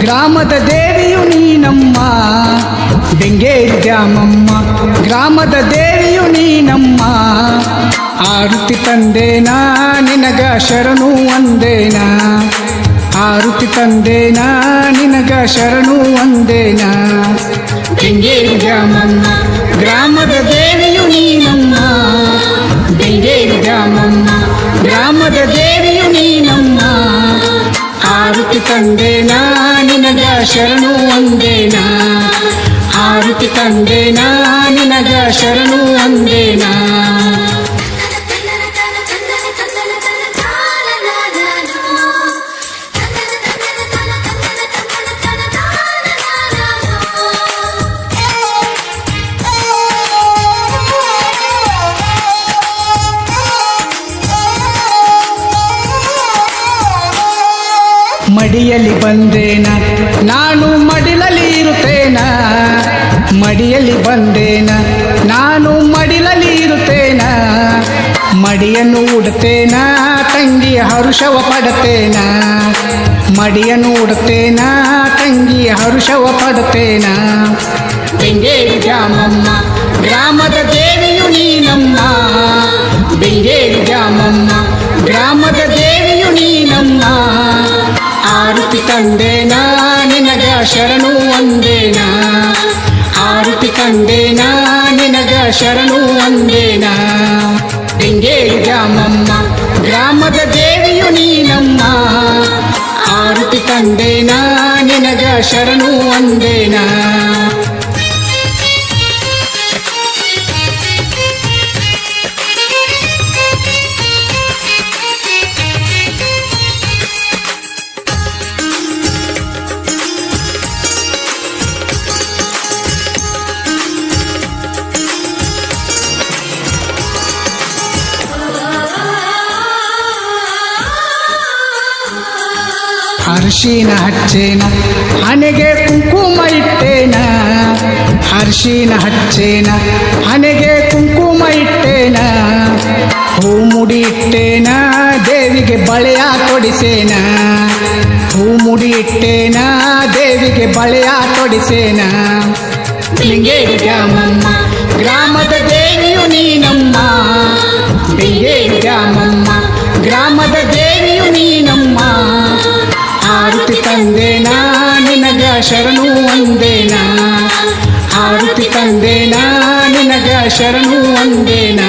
ಗ್ರಾಮದ ದೇವಿಯು ನೀನಮ್ಮ ಬೆಂಗೇರಿ ದ್ಯಾಮಮ್ಮ ಗ್ರಾಮದ ದೇವಿಯು ನೀನಮ್ಮ ಆರುತಿ ತಂದೇನಾ ನಿನಗ ಶರಣು ಒಂದೇನಾ ಆರುತಿ ತಂದೇನಾ ನಿನಗ ಶರಣು ಒಂದೇನಾ ಬೆಂಗೇರಿ ದ್ಯಾಮಮ್ಮ ಗ್ರಾಮದ ದೇವಿಯು ನೀನಮ್ಮ ಬೆಂಗೇರಿ ದ್ಯಾಮಮ್ಮ ಗ್ರಾಮದ ದೇವಿಯು ನೀನಮ್ಮ ಆರುತಿ ತಂದೇನಾ ನಿನಗ ಶರಣು ಒಂದೇನಾ ಆರುತಿ ತಂದೇನಾ ನಿನಗ ಶರಣು ಒಂದೇನಾ ಮಡಿಯಲ್ಲಿ ಬಂದೇನ? ನಾನು ಮಡಿಲಲ್ಲಿ ಇರುತ್ತೇನ? ಮಡಿಯಲ್ಲಿ ಬಂದೇನ? ನಾನು ಮಡಿಲಲ್ಲಿ ಇರುತ್ತೇನ? ಮಡಿಯನ್ನು ಉಡುತ್ತೇನ? ತಂಗಿ ಹರುಷವ ಪಡುತ್ತೇನ? ಮಡಿಯನ್ನು ಉಡುತ್ತೇನ? ತಂಗಿ ಹರುಷವ ಪಡುತ್ತೇನ? ಬೆಂಗೇರಿ ಗ್ರಾಮಮ್ಮ ಗ್ರಾಮದ ದೇವಿಯು ನೀನಮ್ಮ. ಬೆಂಗೇರಿ ಗ್ರಾಮಮ್ಮ ಗ್ರಾಮದ ದೇವಿಯು ನೀನಮ್ಮ. ಆರುತಿ ತಂದೇನಾ ನಿನಗ ಶರಣು ಒಂದೇನಾ ಆರುತಿ ತಂದೇನಾ ನಿನಗ ಶರಣು ಒಂದೇನಾ ಬೆಂಗೇರಿ ಗ್ರಾಮಮ್ಮ ಗ್ರಾಮದ ದೇವಿಯು ನೀನಮ್ಮ ಆರುತಿ ತಂದೇನಾ ನಿನಗ ಶರಣು ಒಂದೇನಾ ಅರಿಶಿನ ಹಚ್ಚೇನ, ಹಣೆಗೆ ಕುಂಕುಮ ಇಟ್ಟೇನ. ಅರಿಶಿನ ಹಚ್ಚೇನ, ಹಣೆಗೆ ಕುಂಕುಮ ಇಟ್ಟೇನ. ಹೂ ಮುಡಿ ಇಟ್ಟೇನ, ದೇವಿಗೆ ಬಳೆಯ ತೊಡಿಸೇನ. ಹೂ ಮುಡಿ ಇಟ್ಟೇನ, ದೇವಿಗೆ ಬಳೆಯ ತೊಡಿಸೇನ. ಬೆಂಗೇರಿ ಗ್ರಾಮಮ್ಮ, ಗ್ರಾಮದ ದೇವಿಯು ನೀನಮ್ಮ. ಬೆಂಗೇರಿ ಗ್ರಾಮಮ್ಮ, ಗ್ರಾಮದ ದೇವಿಯು ನೀನಮ್ಮ. ಶರಣು ಒಂದೇನಾ ಆರುತಿ ತಂದೇನಾ ನಿನಗ ಶರಣು ಒಂದೇನಾ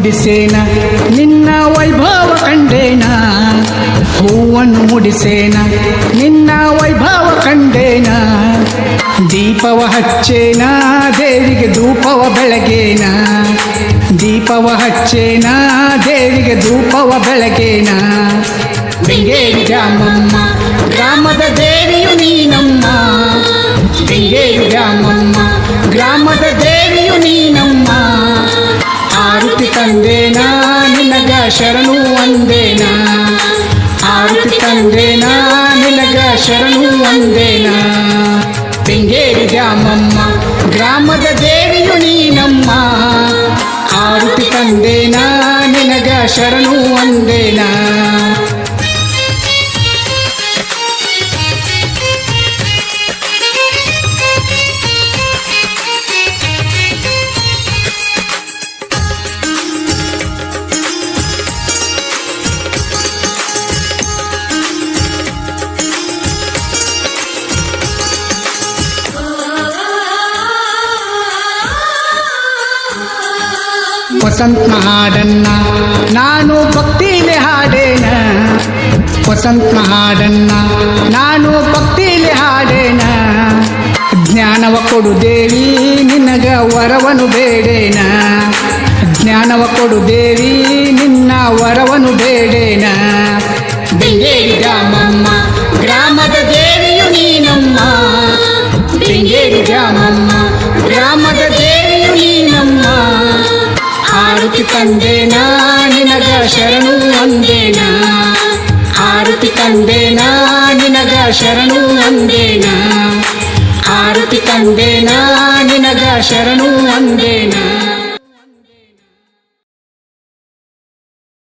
ಮುಡಿಸೇನ? ನಿನ್ನ ವೈಭವ ಕಂಡೇನ? ಹೂವನ್ನು ಮುಡಿಸೇನ? ನಿನ್ನ ವೈಭವ ಕಂಡೇನ? ದೀಪವ ಹಚ್ಚೇನ? ದೇವಿಗೆ ಧೂಪವ ಬೆಳಗೇನ? ದೀಪವ ಹಚ್ಚೇನ? ದೇವಿಗೆ ಧೂಪವ ಬೆಳಗೇನ? ಬೆಂಗೇರಿ ರಾಮಮ್ಮ ಗ್ರಾಮದ ದೇವಿಯು ನೀನಮ್ಮ. ಬೆಂಗೇರಿ ರಾಮಮ್ಮ ಗ್ರಾಮದ ದೇವಿಯು ನೀನಮ್ಮ. ತಂದೇನಾ ನಿನಗ ಶರಣು ಒಂದೇನಾ ಆರುತಿ ತಂದೇನಾ ನಿನಗ ಶರಣು ಒಂದೇನಾ ಬೆಂಗೇರಿ ಗ್ರಾಮಮ್ಮ ಗ್ರಾಮದ ದೇವಿಯು ನೀನಮ್ಮ ಆರುತಿ ತಂದೇನಾ ನಿನಗ ಶರಣು ಒಂದೇನಾ ವಸಂತ ಹಾಡನ್ನ ನಾನು ಭಕ್ತಿಲಿ ಹಾಡೇನ. ವಸಂತ ಹಾಡನ್ನ ನಾನು ಭಕ್ತಿಲಿ ಹಾಡೇನ. ಜ್ಞಾನವ ಕೊಡು ದೇವಿ, ನಿನಗ ವರವನು ಬೇಡೇನ. ಜ್ಞಾನವ ಕೊಡು ದೇವಿ, ನಿನ್ನ ವರವನು ಬೇಡೇನ. ಆರುತಿ ತಂದೇನಾ ನಿನಗ ಶರಣು ಅಂದೇನಾ ಆರುತಿ ತಂದೇನಾ ನಿನಗ ಶರಣು ಅಂದೇನಾ ಆರುತಿ ತಂದೇನಾ ನಿನಗ ಶರಣು ಅಂದೇನಾ